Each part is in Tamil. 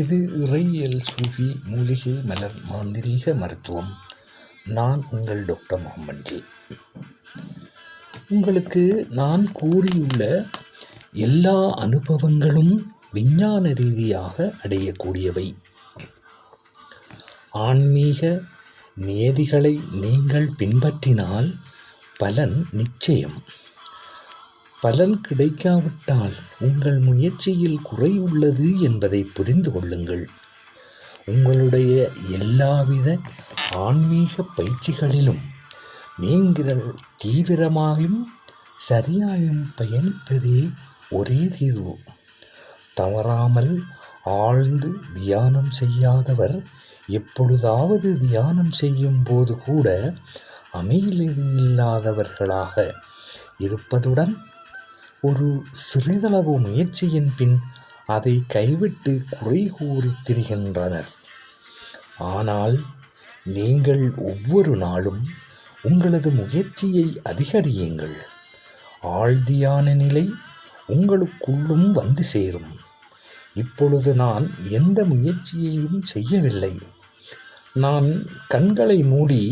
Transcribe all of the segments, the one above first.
இது இறையியல் சூஃபி மூலிகை மலர் மாந்திரீக மருத்துவம். நான் உங்கள் டாக்டர் முகமன்ஜி உங்களுக்கு நான் கூறியுள்ள எல்லா அனுபவங்களும் விஞ்ஞான ரீதியாக அடையக்கூடியவை. ஆன்மீக நியதிகளை நீங்கள் பின்பற்றினால் பலன் நிச்சயம். பலன் கிடைக்காவிட்டால் உங்கள் முயற்சியில் குறை உள்ளது என்பதை புரிந்து கொள்ளுங்கள். உங்களுடைய எல்லாவித ஆன்மீக பயிற்சிகளிலும் நீங்கள் தீவிரமாயும் சரியாயும் பயணிப்பதே ஒரே தீர்வு. தவறாமல் ஆழ்ந்து தியானம் செய்யாதவர் எப்பொழுதாவது தியானம் செய்யும் போது கூட அமைதியில்லாதவர்களாக இருப்பதுடன் ஒரு சிறிதளவு முயற்சியின் பின் அதை கைவிட்டு குறை கூறி திரிகின்றனர். ஆனால் நீங்கள் ஒவ்வொரு நாளும் உங்களது முயற்சியை அதிகரியுங்கள். ஆழ்தியான நிலை உங்களுக்குள்ளும் வந்து சேரும். இப்பொழுது நான் எந்த முயற்சியையும் செய்யவில்லை. நான் கண்களை மூடி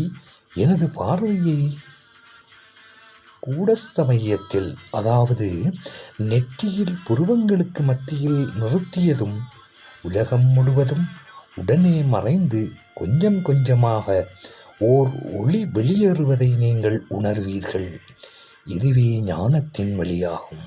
எனது பார்வையை கூடஸ்தமயத்தில் அதாவது நெற்றியில் புருவங்களுக்கு மத்தியில் நிறுத்தியதும் உலகம் முழுவதும் உடனே மறைந்து கொஞ்சம் கொஞ்சமாக ஓர் ஒளி வெளியேறுவதை நீங்கள் உணர்வீர்கள். இதுவே ஞானத்தின் வழியாகும்.